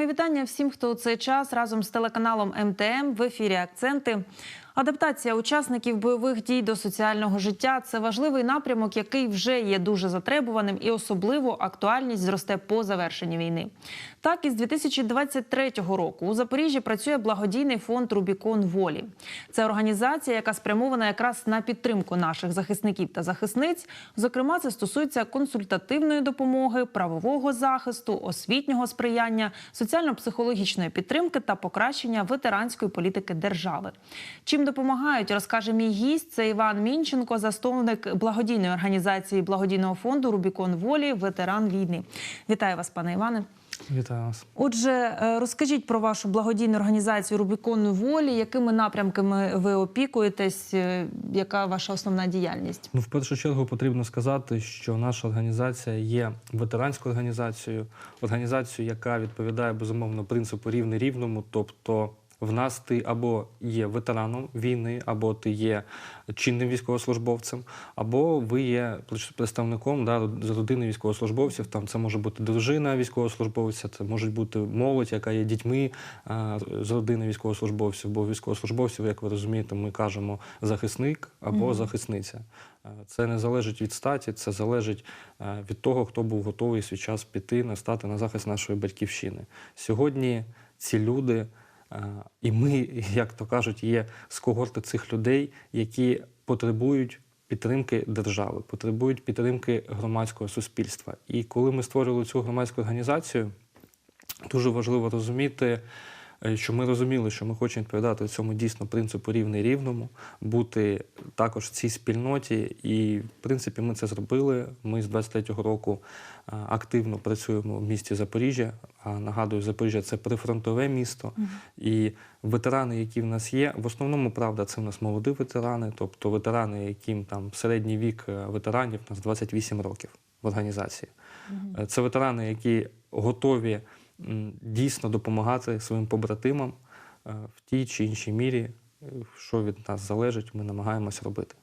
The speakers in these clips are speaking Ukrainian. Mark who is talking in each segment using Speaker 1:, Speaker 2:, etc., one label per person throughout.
Speaker 1: Мої вітання всім, хто у цей час разом з телеканалом МТМ в ефірі Акценти. Адаптація учасників бойових дій до соціального життя це важливий напрямок, який вже є дуже затребуваним, і особливо актуальність зросте по завершенні війни. Так, із 2023 року у Запоріжжі працює благодійний фонд Рубікон Волі. Це організація, яка спрямована якраз на підтримку наших захисників та захисниць. Зокрема, це стосується консультативної допомоги, правового захисту, освітнього сприяння, соціально-психологічної підтримки та покращення ветеранської політики держави. Чим допомагають, розкаже мій гість. Це Іван Мінченко, засновник благодійної організації благодійного фонду Рубікон Волі, ветеран війни. Вітаю вас, пане Іване.
Speaker 2: Вітаю вас.
Speaker 1: Отже, е, розкажіть про вашу благодійну організацію Рубікон Волі, якими напрямками ви опікуєтесь, е, яка ваша основна діяльність?
Speaker 2: Ну, в першу чергу потрібно сказати, що наша організація є ветеранською організацією, організацією, яка відповідає безумовно принципу рівний рівному, тобто. В нас ти або є ветераном війни, або ти є чинним військовослужбовцем, або ви є представником да, з родини військовослужбовців. Там це може бути дружина військовослужбовця, це може бути молодь, яка є дітьми а, з родини військовослужбовців, бо військовослужбовців, як ви розумієте, ми кажемо захисник або
Speaker 1: Мгм.
Speaker 2: захисниця. Це не залежить від статі, це залежить від того, хто був готовий свій час піти, настати на захист нашої батьківщини. Сьогодні ці люди. Е, І ми, як то кажуть, є з когорти цих людей, які потребують підтримки держави, потребують підтримки громадського суспільства. І коли ми створювали цю громадську організацію, дуже важливо розуміти, е, що ми розуміли, що ми хочемо відповідати цьому дійсно принципу рівний рівному, бути також в цій спільноті. І, в принципі, ми це зробили. Ми з 23-го року е, активно працюємо в місті Запоріжжя. А нагадую, Запоріжжя це прифронтове місто. І ветерани, які в нас є, в основному правда, це в нас молоді ветерани, тобто ветерани, яким там середній вік е, ветеранів у нас 28 років в організації. Це ветерани, які готові дійсно допомагати своїм побратимам е, в тій чи іншій мірі, е, що від нас залежить, ми намагаємось робити.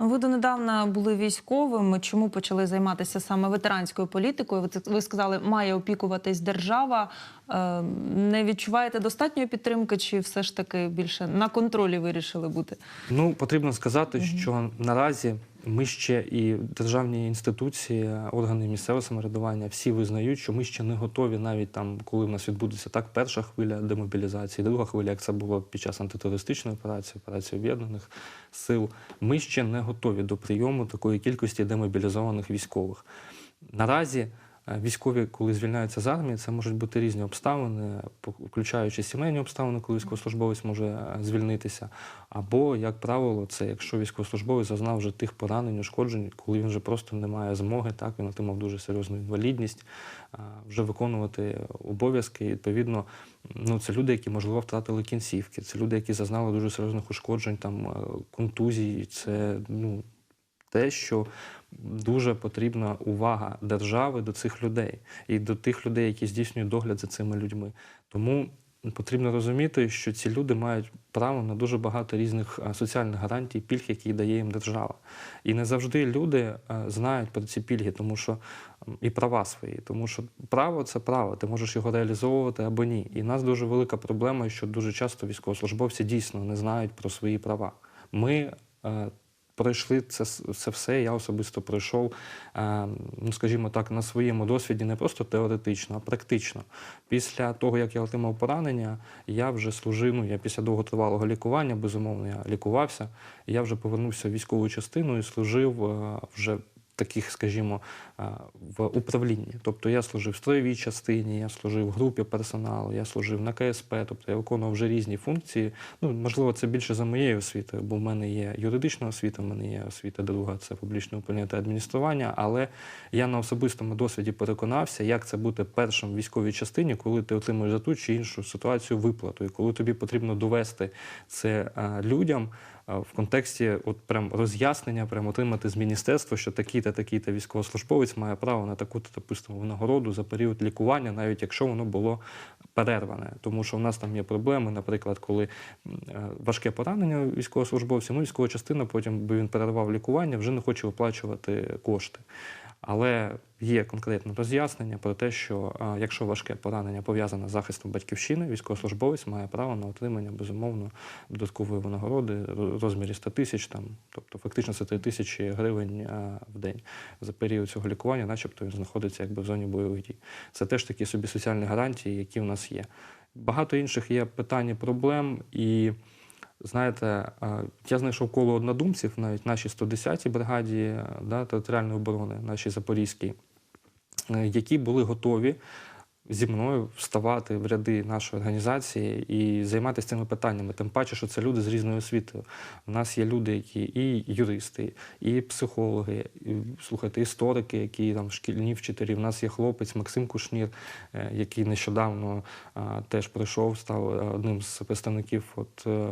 Speaker 1: Ну, Ви донедавна були військовим. Чому почали займатися саме ветеранською політикою? Ви сказали, має опікуватись держава. Е, Не відчуваєте достатньої підтримки, чи все ж таки більше на контролі вирішили бути?
Speaker 2: Ну, потрібно сказати, що наразі ми ще і державні інституції, органи місцевого самоврядування всі визнають, що ми ще не готові, навіть там, коли в нас відбудеться так перша хвиля демобілізації, друга хвиля, як це було під час антитерористичної операції, операції об'єднаних сил. Ми ще не готові до прийому такої кількості демобілізованих військових. Наразі військові, коли звільняються з армії, це можуть бути різні обставини, включаючи сімейні обставини, коли військовослужбовець може е, звільнитися. Або, як правило, це якщо військовослужбовець зазнав вже тих поранень, ушкоджень, коли він вже просто не має змоги, так він отримав дуже серйозну інвалідність, вже виконувати обов'язки. І, відповідно, ну це люди, які можливо втратили кінцівки, це люди, які зазнали дуже серйозних ушкоджень, там е, контузій. Це ну те, що дуже потрібна увага держави до цих людей і до тих людей, які здійснюють догляд за цими людьми. Тому потрібно розуміти, що ці люди мають право на дуже багато різних е, соціальних гарантій, пільг, які дає їм держава. І не завжди люди е, знають про ці пільги, тому що і права свої, тому що право це право, ти можеш його реалізовувати або ні. І в нас дуже велика проблема, що дуже часто військовослужбовці дійсно не знають про свої права. Ми е, пройшли це, це все. Я особисто пройшов, е, ну скажімо так, на своєму досвіді не просто теоретично, а практично. Після того, як я отримав поранення, я вже служив. Ну я після довготривалого лікування, безумовно, я лікувався. Я вже повернувся в військову частину і служив е, вже. Таких, скажімо, е, в управлінні. Тобто я служив в строєвій частині, я служив в групі персоналу, я служив на КСП, тобто я виконував вже різні функції. Ну, можливо, це більше за моєю освітою, бо в мене є юридична освіта, в мене є освіта друга, це публічне управління та адміністрування. Але я на особистому досвіді переконався, як це бути першим в військовій частині, коли ти отримуєш за ту чи іншу ситуацію виплату, і коли тобі потрібно довести це е, людям. В контексті от прям роз'яснення, прям отримати з міністерства, що такий та такий та військовослужбовець має право на таку-то допустимо, нагороду за період лікування, навіть якщо воно було перерване. Тому що в нас там є проблеми, наприклад, коли е, важке поранення військовослужбовця, ну військова частина потім, би він перервав лікування, вже не хоче виплачувати кошти. Але є конкретне роз'яснення про те, що якщо важке поранення пов'язане з захистом батьківщини, військовослужбовець має право на отримання безумовно додаткової винагороди в розмірі 100 тисяч, там, тобто фактично це 3 тисячі гривень в день. За період цього лікування, начебто він знаходиться якби в зоні бойових дій. Це теж такі собі соціальні гарантії, які в нас є. Багато інших є питань і проблем і. Знаєте, я знайшов коло однодумців, навіть нашій 110-й бригаді е, да, територіальної оборони, нашій Запорізькій, е, які були готові зі мною вставати в ряди нашої організації і займатися цими питаннями. Тим паче, що це люди з різною освітою. У нас є люди, які і юристи, і психологи, і, слухайте, історики, які там шкільні вчителі. У нас є хлопець Максим Кушнір, е, який нещодавно а, теж прийшов, став е, одним з представників от, е,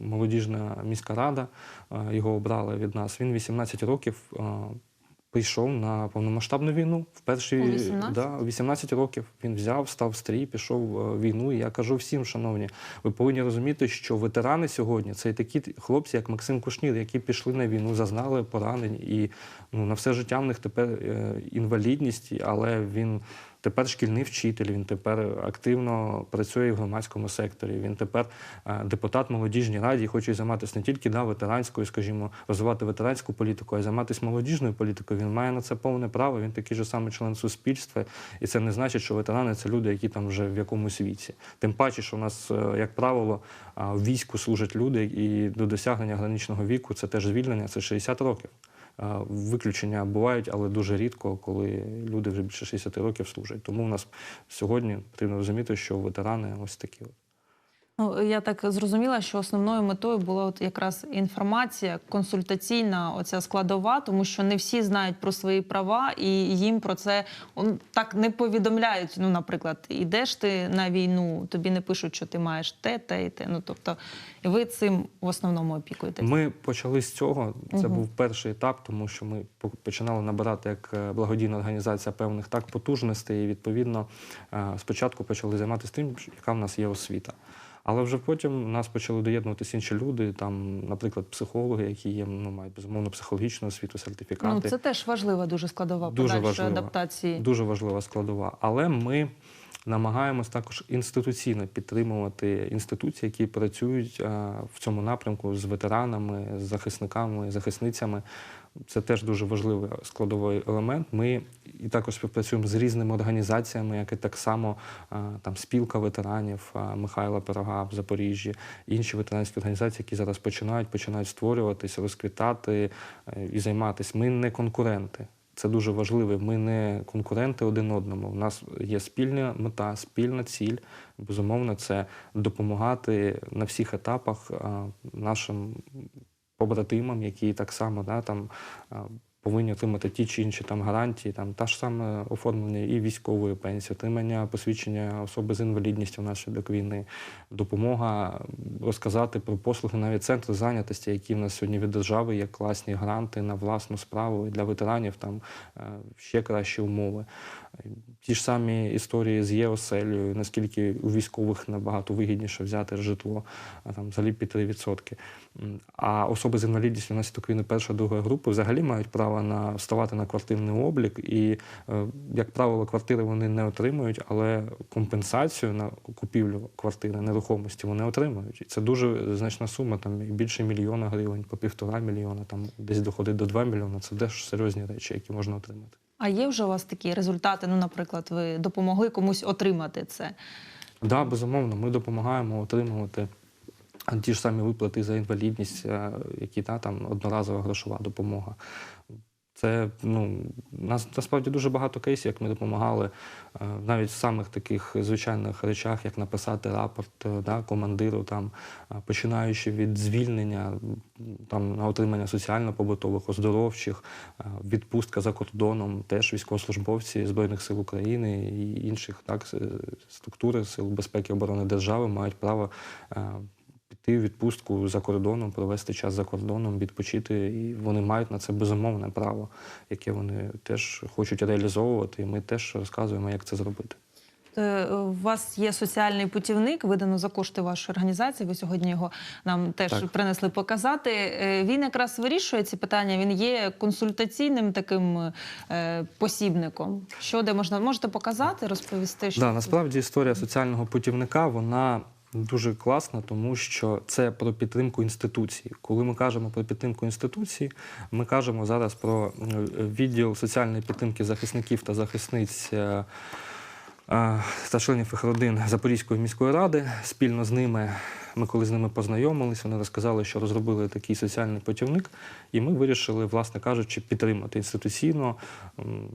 Speaker 2: молодіжна міська рада. Його обрали від нас. Він 18 років. Прийшов на повномасштабну війну в перші
Speaker 1: У 18?
Speaker 2: Да, 18 років він взяв, став стрій, пішов е, в війну. І я кажу всім, шановні, ви повинні розуміти, що ветерани сьогодні це такі хлопці, як Максим Кушнір, які пішли на війну, зазнали поранень, і ну на все життя в них тепер е, інвалідність, але він. Тепер шкільний вчитель, він тепер активно працює в громадському секторі. Він тепер е, депутат молодіжній раді хоче займатися не тільки да, ветеранською, скажімо, розвивати ветеранську політику, а й займатися молодіжною політикою. Він має на це повне право. Він такий же самий член суспільства, і це не значить, що ветерани це люди, які там вже в якомусь віці. Тим паче, що у нас, е, як правило, в війську служать люди, і до досягнення граничного віку це теж звільнення, це 60 років. Виключення бувають, але дуже рідко, коли люди вже більше 60 років служать. Тому в нас сьогодні потрібно розуміти, що ветерани ось такі.
Speaker 1: Ну, я так зрозуміла, що основною метою була от якраз інформація, консультаційна оця складова, тому що не всі знають про свої права, і їм про це он, так не повідомляють. Ну, наприклад, ідеш ти на війну, тобі не пишуть, що ти маєш те, те і те. Ну тобто, ви цим в основному опікуєтесь.
Speaker 2: Ми почали з цього. Це
Speaker 1: Мгм.
Speaker 2: був перший етап, тому що ми по- починали набирати як е, благодійна організація певних так потужностей. І відповідно е, спочатку почали займатися тим, яка в нас є освіта. Але вже потім нас почали доєднуватися інші люди, там, наприклад, психологи, які є, ну, мають безумовно психологічну освіту, сертифікати.
Speaker 1: Ну, це теж важлива дуже складова
Speaker 2: Дуже
Speaker 1: подальшої
Speaker 2: важлива.
Speaker 1: адаптації.
Speaker 2: Дуже важлива складова. Але ми намагаємось також інституційно підтримувати інституції, які працюють е, в цьому напрямку з ветеранами, з захисниками, захисницями. Це теж дуже важливий складовий елемент. Ми і також співпрацюємо з різними організаціями, як і так само е, там спілка ветеранів е, Михайла Пирога в Запоріжжі, інші ветеранські організації, які зараз починають, починають створюватися, розквітати е, і займатися. Ми не конкуренти. Це дуже важливо. Ми не конкуренти один одному. У нас є спільна мета, спільна ціль. Безумовно, це допомагати на всіх етапах нашим побратимам, які так само да, там, повинні отримати ті чи інші там гарантії, там та ж саме оформлення і військової пенсії, отримання посвідчення особи з інвалідністю внаслідок війни, допомога розказати про послуги навіть центру зайнятості, які в нас сьогодні від держави є класні гранти на власну справу і для ветеранів там е, ще кращі умови. Ті ж самі історії з ЄОСЕЛю, наскільки у військових набагато вигідніше взяти житло, а там взагалі під 3%. А особи з інвалідністю внаслідок війни перша, друга групи взагалі мають право на вставати на квартирний облік, і, е, як правило, квартири вони не отримують, але компенсацію на купівлю квартири нерухомості вони отримують. І це дуже значна сума, там більше мільйона гривень, по півтора мільйона, там десь доходить до 2 мільйона. Це теж серйозні речі, які можна отримати.
Speaker 1: А є вже у вас такі результати? Ну, наприклад, ви допомогли комусь отримати це.
Speaker 2: Так, да, безумовно, ми допомагаємо отримувати ті ж самі виплати за інвалідність, е, які та, там одноразова грошова допомога. Це ну, нас насправді дуже багато кейсів, як ми допомагали е, навіть в самих таких звичайних речах, як написати рапорт е, да, командиру, там, е, починаючи від звільнення там, на отримання соціально-побутових, оздоровчих, відпустка за кордоном, теж військовослужбовці Збройних сил України і інших так, с- структур Сил безпеки оборони держави мають право піти в відпустку за кордоном, провести час за кордоном, відпочити, і вони мають на це безумовне право, яке вони теж хочуть реалізовувати. І ми теж розказуємо, як це зробити.
Speaker 1: Е, У вас є соціальний путівник, видано за кошти вашої організації. Ви сьогодні його нам теж
Speaker 2: Так.
Speaker 1: принесли показати. Е, Він якраз вирішує ці питання. Він є консультаційним таким е, посібником. Що де можна можете показати, розповісти? Що
Speaker 2: Да, насправді історія соціального путівника вона дуже класна, тому що це про підтримку інституції. Коли ми кажемо про підтримку інституції, ми кажемо зараз про е, відділ соціальної підтримки захисників та захисниць. е, е, Та членів їх родин Запорізької міської ради спільно з ними. Ми коли з ними познайомилися, вони розказали, що розробили такий соціальний путівник, і ми вирішили, власне кажучи, підтримати інституційно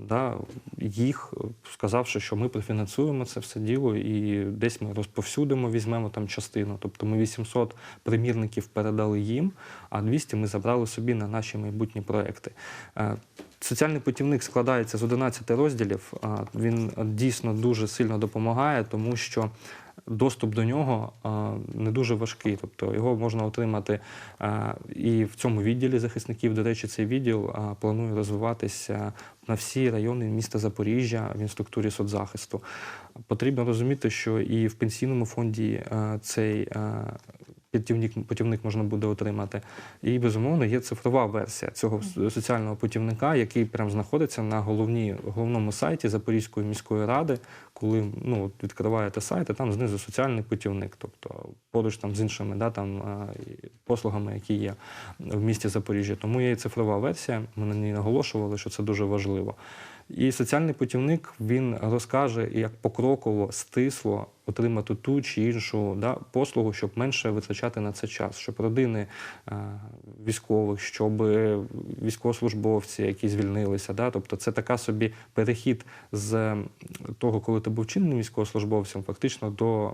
Speaker 2: да, їх, сказавши, що ми профінансуємо це все діло, і десь ми розповсюдимо, візьмемо там частину. Тобто ми 800 примірників передали їм, а 200 ми забрали собі на наші майбутні проекти. Е, Соціальний путівник складається з 11 розділів. Він дійсно дуже сильно допомагає, тому що доступ до нього не дуже важкий. Тобто його можна отримати і в цьому відділі захисників. До речі, цей відділ планує розвиватися на всі райони міста Запоріжжя в інструктурі соцзахисту. Потрібно розуміти, що і в пенсійному фонді цей путівник, путівник можна буде отримати. І, безумовно, є цифрова версія цього соціального путівника, який прям знаходиться на головній, головному сайті Запорізької міської ради. Коли ну, відкриваєте сайт, і там знизу соціальний путівник, тобто поруч там з іншими да, там, послугами, які є в місті Запоріжжя. Тому є і цифрова версія. Ми на ній наголошували, що це дуже важливо. І соціальний путівник він розкаже, як покроково, стисло отримати ту чи іншу да, послугу, щоб менше витрачати на це час, щоб родини е, військових, щоб військовослужбовці, які звільнилися, да, тобто це така собі перехід з того, коли ти був чинним військовослужбовцем, фактично до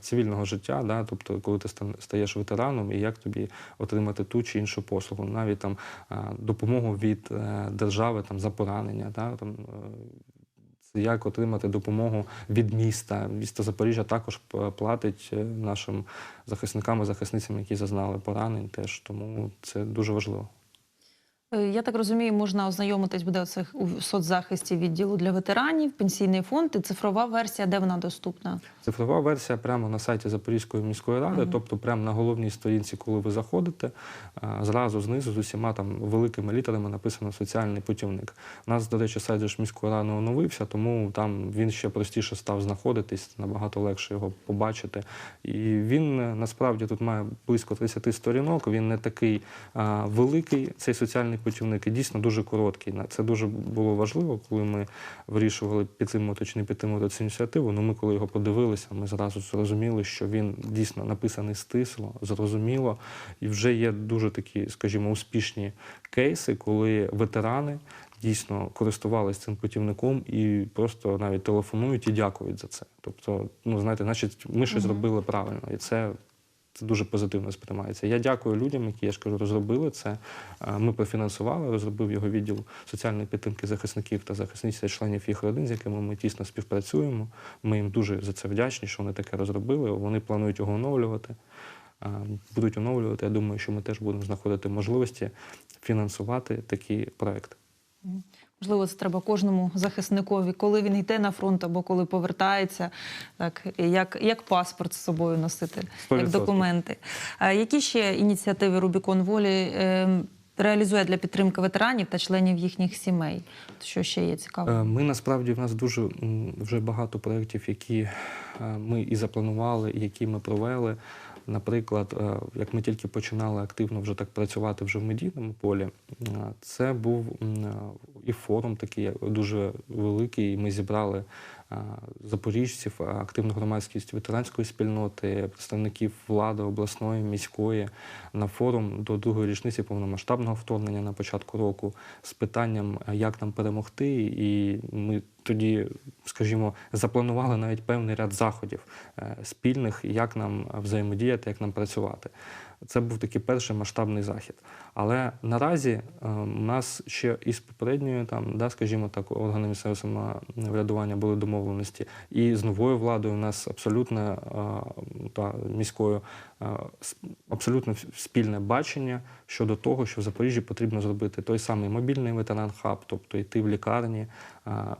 Speaker 2: цивільного життя, да, тобто коли ти стаєш ветераном, і як тобі отримати ту чи іншу послугу, навіть там е, допомогу від е, держави там за поранення, да, там. Е, як отримати допомогу від міста. Місто Запоріжжя також платить е, нашим захисникам і захисницям, які зазнали поранень. Теж тому це дуже важливо.
Speaker 1: Е, Я так розумію, можна ознайомитись буде оцих у соцзахисті відділу для ветеранів, пенсійний фонд і цифрова версія, де вона доступна.
Speaker 2: Цифрова версія прямо на сайті Запорізької міської ради,
Speaker 1: Мгм.
Speaker 2: тобто прямо на головній сторінці, коли ви заходите, зразу знизу з усіма там великими літерами написано соціальний путівник. У нас, до речі, сайт ж міської ради оновився, тому там він ще простіше став знаходитись, набагато легше його побачити. І він е, насправді тут має близько 30 сторінок. Він не такий а, великий, цей соціальний путівник, і дійсно дуже короткий. Це дуже було важливо, коли ми вирішували підтримувати чи не підтримувати цю ініціативу. Ну ми, коли його подивилися, ми зразу зрозуміли, що він дійсно написаний стисло, зрозуміло, і вже є дуже такі, скажімо, успішні кейси, коли ветерани. Дійсно користувалися цим путівником і просто навіть телефонують і дякують за це. Тобто, ну знаєте, значить, ми щось зробили правильно, і це, це дуже позитивно сприймається. Я дякую людям, які я ж кажу, розробили це. Е, Ми профінансували, розробив його відділ соціальної підтримки захисників та захисниць та членів їх родин, з якими ми тісно співпрацюємо. Ми їм дуже за це вдячні, що вони таке розробили. Вони планують його оновлювати. Е, Будуть оновлювати. Я думаю, що ми теж будемо знаходити можливості фінансувати такі проекти.
Speaker 1: Можливо, це треба кожному захисникові, коли він йде на фронт або коли повертається, так як, як паспорт з собою носити, як
Speaker 2: 100%.
Speaker 1: документи. А які ще ініціативи Рубікон Волі е, реалізує для підтримки ветеранів та членів їхніх сімей? Що ще є цікаво?
Speaker 2: Е, Ми насправді в нас дуже вже багато проєктів, які е, ми і запланували, і які ми провели. Наприклад, е, як ми тільки починали активно вже так працювати вже в медійному полі, е, це був е, і форум такий дуже великий. Ми зібрали запоріжців, е, активну громадськість ветеранської спільноти, представників влади обласної, міської на форум до другої річниці повномасштабного вторгнення на початку року з питанням, е, як нам перемогти, і ми тоді, скажімо, запланували навіть певний ряд заходів е, спільних, як нам взаємодіяти, як нам працювати. Це був такий перший масштабний захід. Але наразі е, у нас ще із попередньою, там, да, скажімо так, органами місцевого самоврядування були домовленості, і з новою владою у нас абсолютно е, та міською абсолютно спільне бачення щодо того, що в Запоріжжі потрібно зробити той самий мобільний ветеран хаб, тобто йти в лікарні,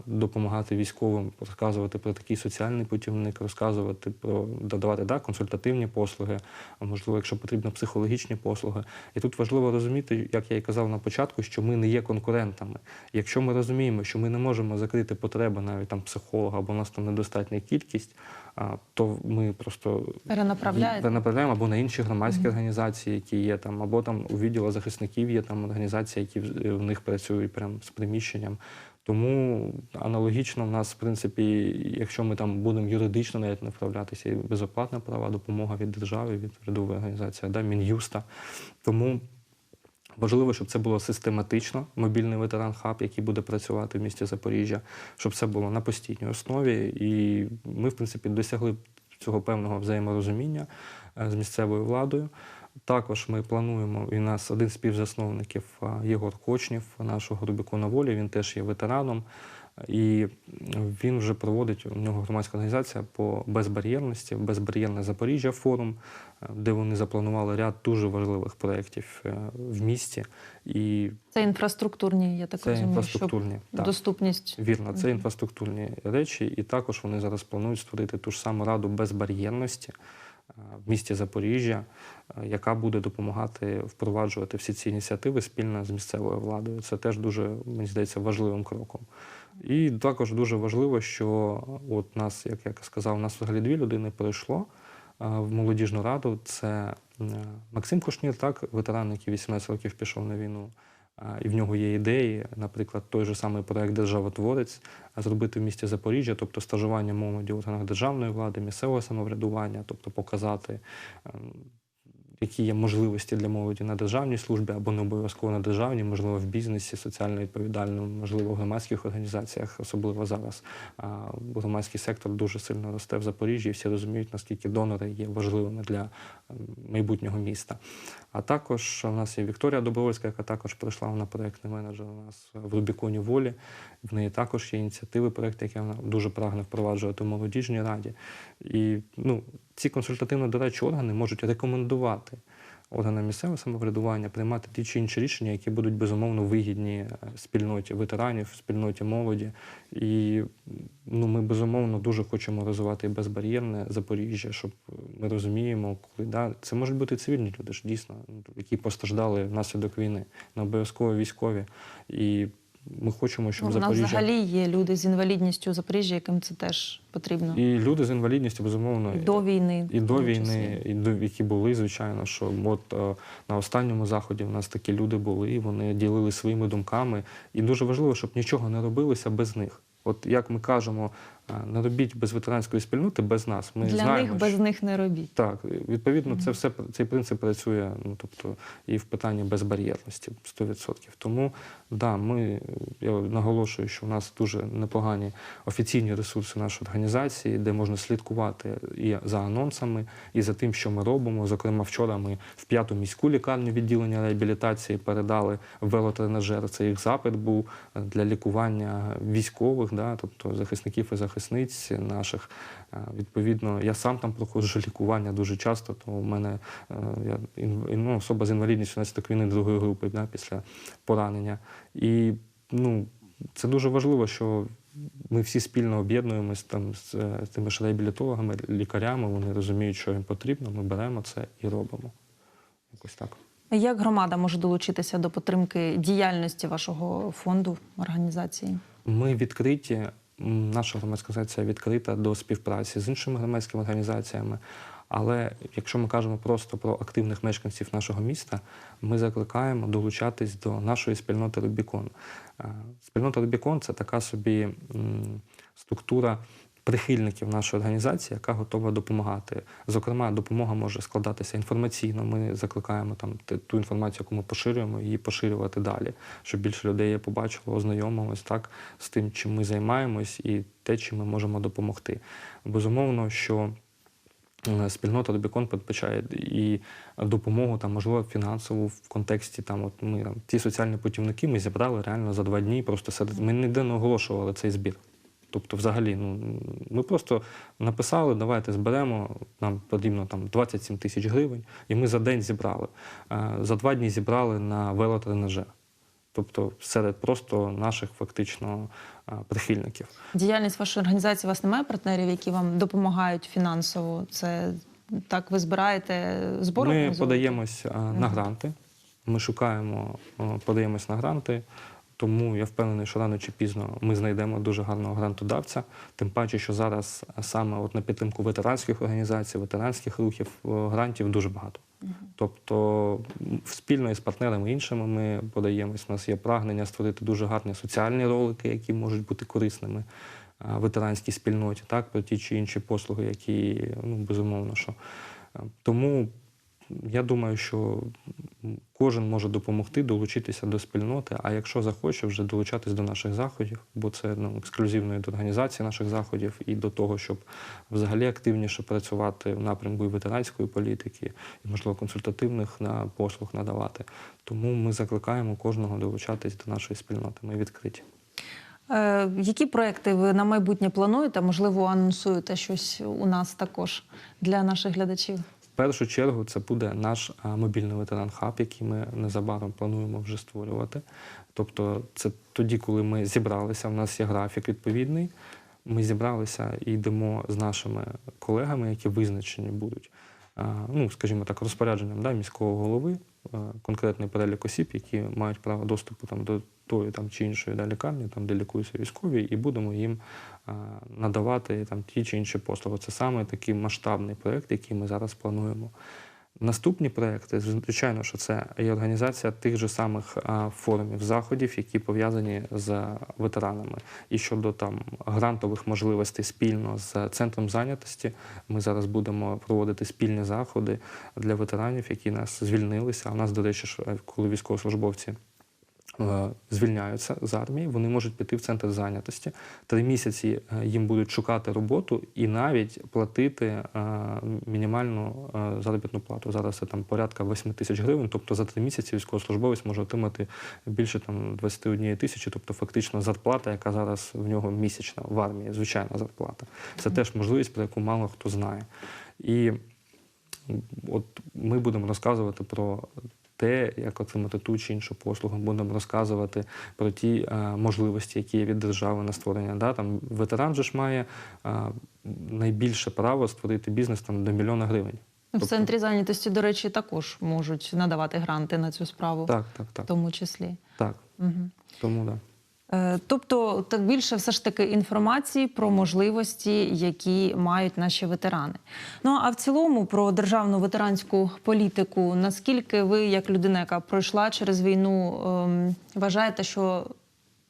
Speaker 2: допомагати військовим, розказувати про такий соціальний путівник, розказувати про додавати да, консультативні послуги, а можливо, якщо потрібно, психологічні послуги. І тут важливо розуміти, як я і казав на початку, що ми не є конкурентами. Якщо ми розуміємо, що ми не можемо закрити потреби навіть там психолога, або у нас там недостатня кількість, то ми просто перенаправляємо або на інші громадські організації, які є там, або там у відділу захисників є там організації, які в в них працюють прямо з приміщенням. Тому аналогічно в нас, в принципі, якщо ми там будемо юридично навіть направлятися, і безоплатна права допомога від держави, від урядової організації, да, Мін'юста. Тому важливо, щоб це було систематично, мобільний ветеран хаб, який буде працювати в місті Запоріжжя, щоб це було на постійній основі. І ми, в принципі, досягли цього певного взаєморозуміння е, з місцевою владою. Також ми плануємо, і у нас один з співзасновників Єгор Кочнів, нашого Рубіку на волі, він теж є ветераном. І він вже проводить у нього громадська організація по безбар'єрності, безбар'єрне Запоріжжя форум, е, де вони запланували ряд дуже важливих проєктів е, в місті. І
Speaker 1: Це інфраструктурні, я так
Speaker 2: це
Speaker 1: розумію,
Speaker 2: інфраструктурні.
Speaker 1: щоб
Speaker 2: Так.
Speaker 1: доступність.
Speaker 2: Вірно, це інфраструктурні речі, і також вони зараз планують створити ту ж саму раду безбар'єрності е, в місті Запоріжжя, яка буде допомагати впроваджувати всі ці ініціативи спільно з місцевою владою. Це теж дуже, мені здається, важливим кроком. І також дуже важливо, що от нас, як я сказав, нас взагалі дві людини пройшло е, в молодіжну раду. Це е, Максим Кушнір, так, ветеран, який 18 років пішов на війну. І в нього є ідеї, наприклад, той же самий проект Державотворець зробити в місті Запоріжжя, тобто стажування молоді в органах державної влади, місцевого самоврядування, тобто показати, ем, які є можливості для молоді на державній службі або не обов'язково на державній, можливо, в бізнесі, соціально відповідальному, можливо, в громадських організаціях, особливо зараз. Громадський сектор дуже сильно росте в Запоріжжі, і всі розуміють, наскільки донори є важливими для майбутнього міста. А також у нас є Вікторія Добровольська, яка також прийшла вона проєктний менеджер у нас в Рубіконі волі. В неї також є ініціативи, проєкти, які вона дуже прагне впроваджувати в молодіжній раді. І ну, ці консультативно-дорадчі органи можуть рекомендувати органам місцевого самоврядування приймати ті чи інші рішення, які будуть безумовно вигідні е, спільноті ветеранів, спільноті молоді. І ну, ми безумовно дуже хочемо розвивати безбар'єрне Запоріжжя, щоб ми розуміємо, коли да, це можуть бути цивільні люди ж дійсно, які постраждали внаслідок війни, не обов'язково військові. І ми хочемо, щоб
Speaker 1: Ну, у нас взагалі є люди з інвалідністю у Запоріжжі, яким це теж потрібно.
Speaker 2: і люди з інвалідністю, безумовно,
Speaker 1: І до війни.
Speaker 2: і до війни, і до які були, звичайно, що от е, на останньому заході в нас такі люди були, і вони ділили своїми думками. І дуже важливо, щоб нічого не робилося без них. От як ми кажемо, не робіть без ветеранської спільноти, без нас. Ми
Speaker 1: Для
Speaker 2: знаємо,
Speaker 1: них без
Speaker 2: що-
Speaker 1: них не робіть.
Speaker 2: так, відповідно, це все цей принцип працює, ну тобто і в питанні безбар'єрності 100%. Тому да, ми я наголошую, що у нас дуже непогані офіційні ресурси нашої організації, де можна слідкувати і за анонсами, і за тим, що ми робимо. Зокрема, вчора ми в п'яту міську лікарню відділення реабілітації передали велотренажер. Це їх запит був е, для лікування військових, да, тобто захисників і захисниць наших. Е, Відповідно, я сам там проходжу лікування дуже часто, то у мене е, я ну, особа з інвалідністю внаслідок війни другої групи да, після поранення. І ну, це дуже важливо, що ми всі спільно об'єднуємось там з, е, з тими ж реабілітологами, лікарями. Вони розуміють, що їм потрібно. Ми беремо це і робимо. Якось так.
Speaker 1: Як громада може долучитися до підтримки діяльності вашого фонду організації?
Speaker 2: Ми відкриті, наша громадська організація відкрита до співпраці з іншими громадськими організаціями. Але якщо ми кажемо просто про активних мешканців нашого міста, ми закликаємо долучатись до нашої спільноти Рубікон. Е, Спільнота Рубікон це така собі структура прихильників нашої організації, яка готова допомагати. Зокрема, допомога може складатися інформаційно. Ми закликаємо там ту інформацію, яку ми поширюємо, її поширювати далі, щоб більше людей побачило, ознайомилось так з тим, чим ми займаємось, і те, чим ми можемо допомогти. Безумовно, що е, спільнота Рубікон передбачає і допомогу, там, можливо, фінансову в контексті там, от ми там, ті соціальні путівники ми зібрали реально за два дні. Просто серед ми ніде не оголошували цей збір. Тобто, взагалі, ну ми просто написали, давайте зберемо. Нам потрібно там 27 тисяч гривень, і ми за день зібрали. Е, За два дні зібрали на велотренажер. Тобто, серед просто наших фактично е, прихильників.
Speaker 1: Діяльність вашої організації у вас немає партнерів, які вам допомагають фінансово. Це так ви збираєте збори?
Speaker 2: Ми подаємось е, на гранти. Ми шукаємо, подаємось на гранти. Тому я впевнений, що рано чи пізно ми знайдемо дуже гарного грантодавця. Тим паче, що зараз саме от на підтримку ветеранських організацій, ветеранських рухів е, грантів дуже багато. Тобто спільно із партнерами іншими ми подаємось. У нас є прагнення створити дуже гарні соціальні ролики, які можуть бути корисними е, ветеранській спільноті, так, про ті чи інші послуги, які ну безумовно що. Е, Тому я думаю, що кожен може допомогти долучитися до спільноти, а якщо захоче, вже долучатись до наших заходів, бо це ну, ексклюзивно до організації наших заходів і до того, щоб взагалі активніше працювати в напрямку і ветеранської політики, і, можливо, консультативних на послуг надавати. Тому ми закликаємо кожного долучатись до нашої спільноти. Ми відкриті.
Speaker 1: Е, які проекти ви на майбутнє плануєте? Можливо, анонсуєте щось у нас також для наших глядачів?
Speaker 2: Першу чергу це буде наш мобільний ветеран хаб, який ми незабаром плануємо вже створювати. Тобто, це тоді, коли ми зібралися, в нас є графік відповідний. Ми зібралися і йдемо з нашими колегами, які визначені будуть, ну, скажімо так, розпорядженням да, міського голови, конкретний перелік осіб, які мають право доступу там, до тої там, чи іншої да, лікарні, там, де лікуються військові, і будемо їм а, надавати там, ті чи інші послуги. Це саме такий масштабний проєкт, який ми зараз плануємо. Наступні проекти, звичайно, що це і організація тих же самих форумів, заходів, які пов'язані з ветеранами. І щодо там грантових можливостей спільно з центром зайнятості, ми зараз будемо проводити спільні заходи для ветеранів, які нас звільнилися. А у нас, до речі, е, коли військовослужбовці е, звільняються з армії, вони можуть піти в центр зайнятості. Три місяці е, їм будуть шукати роботу і навіть платити е, мінімальну е, заробітну плату. Зараз це там порядка 8 тисяч гривень. Тобто за три місяці військовослужбовець може отримати більше там 21 тисячі, тобто фактично зарплата, яка зараз в нього місячна в армії, звичайна зарплата. Це теж можливість, про яку мало хто знає. І от ми будемо розказувати про те, як отримати ту чи іншу послугу, будемо розказувати про ті е, можливості, які є від держави на створення. Да? Там ветеран же ж має е, найбільше право створити бізнес там до мільйона гривень.
Speaker 1: В
Speaker 2: Тобто-
Speaker 1: центрі зайнятості, до речі, також можуть надавати гранти на цю справу,
Speaker 2: Так, так, так.
Speaker 1: в тому числі.
Speaker 2: так.
Speaker 1: Угу.
Speaker 2: Тому да.
Speaker 1: Е, Тобто, так більше все ж таки інформації про можливості, які мають наші ветерани. Ну а в цілому про державну ветеранську політику, наскільки ви, як людина, яка пройшла через війну, ем, вважаєте, що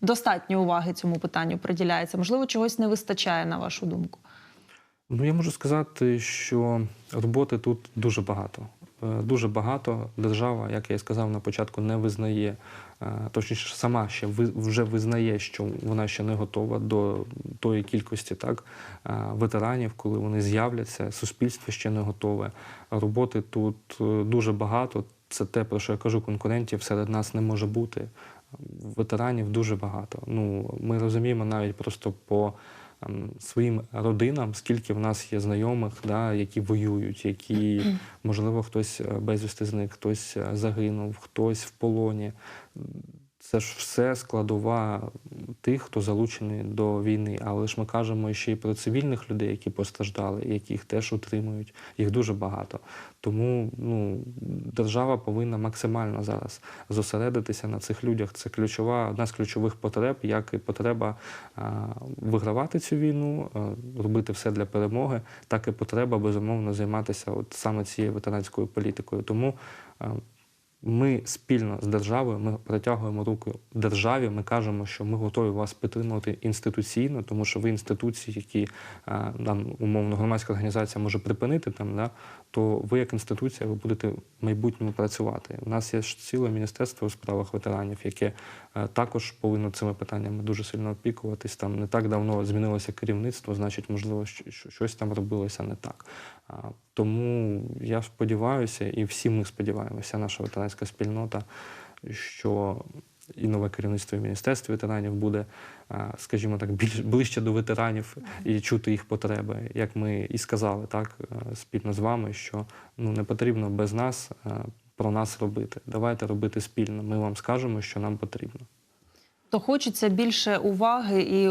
Speaker 1: достатньо уваги цьому питанню приділяється? Можливо, чогось не вистачає, на вашу думку?
Speaker 2: Ну, я можу сказати, що роботи тут дуже багато. Е, Дуже багато. Держава, як я і сказав на початку, не визнає, е, точніше, сама ще вже визнає, що вона ще не готова до тої кількості так, е, ветеранів, коли вони з'являться. Суспільство ще не готове. Роботи тут дуже багато. Це те, про що я кажу, конкурентів серед нас не може бути. Ветеранів дуже багато. Ну, ми розуміємо навіть просто по своїм родинам, скільки в нас є знайомих, да, які воюють, які, можливо, хтось е, безвісти зник, хтось е, загинув, хтось в полоні. Це ж все складова тих, хто залучений до війни. Але ж ми кажемо ще й про цивільних людей, які постраждали, яких теж утримують. Їх дуже багато. Тому ну, держава повинна максимально зараз зосередитися на цих людях. Це ключова одна з ключових потреб, як і потреба вигравати цю війну, робити все для перемоги, так і потреба безумовно займатися от саме цією ветеранською політикою. Тому ми спільно з державою ми протягуємо руку державі. Ми кажемо, що ми готові вас підтримувати інституційно, тому що ви інституції, які а, нам умовно громадська організація може припинити там, да, то ви як інституція ви будете в майбутньому працювати. У нас є ціле міністерство у справах ветеранів, яке е, також повинно цими питаннями дуже сильно опікуватись. Там не так давно змінилося керівництво, значить, можливо, щось там робилося не так. Тому я сподіваюся, і всі ми сподіваємося, наша ветеранська спільнота, що і нове керівництво і міністерство ветеранів буде, скажімо так, більш ближче до ветеранів і чути їх потреби. Як ми і сказали, так е, спільно з вами, що ну не потрібно без нас е, про нас робити. Давайте робити спільно. Ми вам скажемо, що нам потрібно.
Speaker 1: То хочеться більше уваги і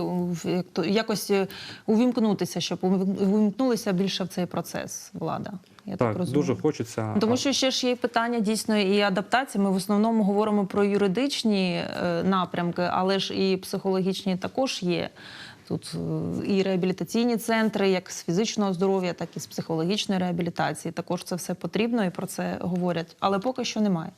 Speaker 1: то- якось е, увімкнутися, щоб увімкнулися більше в цей процес влада. Я так,
Speaker 2: Так,
Speaker 1: розумію.
Speaker 2: дуже хочеться.
Speaker 1: Тому що ще ж є питання дійсно і адаптації. Ми в основному говоримо про юридичні е, напрямки, але ж і психологічні також є. Тут е, і реабілітаційні центри, як з фізичного здоров'я, так і з психологічної реабілітації. Також це все потрібно і про це говорять. Але поки що немає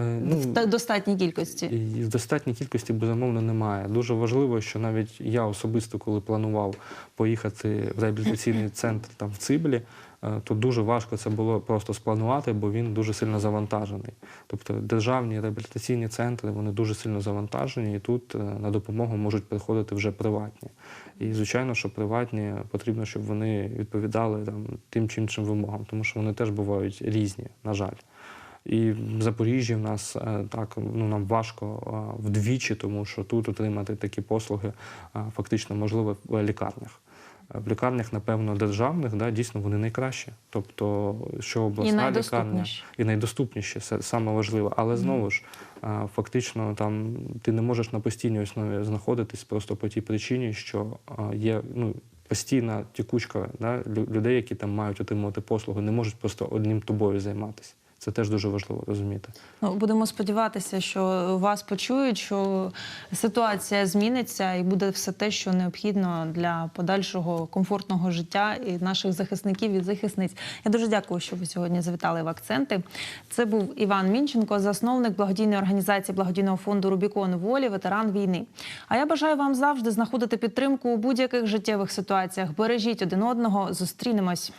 Speaker 2: е,
Speaker 1: в достатній кількості.
Speaker 2: І в достатній кількості, безумовно, немає. Дуже важливо, що навіть я особисто, коли планував поїхати в реабілітаційний центр там в Циблі, е, то дуже важко це було просто спланувати, бо він дуже сильно завантажений. Тобто державні реабілітаційні центри вони дуже сильно завантажені, і тут е, на допомогу можуть приходити вже приватні. І звичайно, що приватні потрібно, щоб вони відповідали там тим чи іншим вимогам, тому що вони теж бувають різні, на жаль. І в Запоріжжі в нас е, так ну нам важко е, вдвічі, тому що тут отримати такі послуги е, фактично можливо в лікарнях. В лікарнях, напевно, державних, да, дійсно вони найкращі. Тобто, що обласна лікарня і найдоступніші, це саме важливе. Але знову ж, фактично, там ти не можеш на постійній основі знаходитись просто по тій причині, що є ну, постійна тікучка да, людей, які там мають отримувати послуги, не можуть просто одним тобою займатися. Це теж дуже важливо розуміти.
Speaker 1: Ну, будемо сподіватися, що вас почують, що ситуація зміниться і буде все те, що необхідно для подальшого комфортного життя і наших захисників і захисниць. Я дуже дякую, що ви сьогодні завітали в акценти. Це був Іван Мінченко, засновник благодійної організації благодійного фонду Рубікон Волі, ветеран війни. А я бажаю вам завжди знаходити підтримку у будь-яких життєвих ситуаціях. Бережіть один одного, зустрінемось.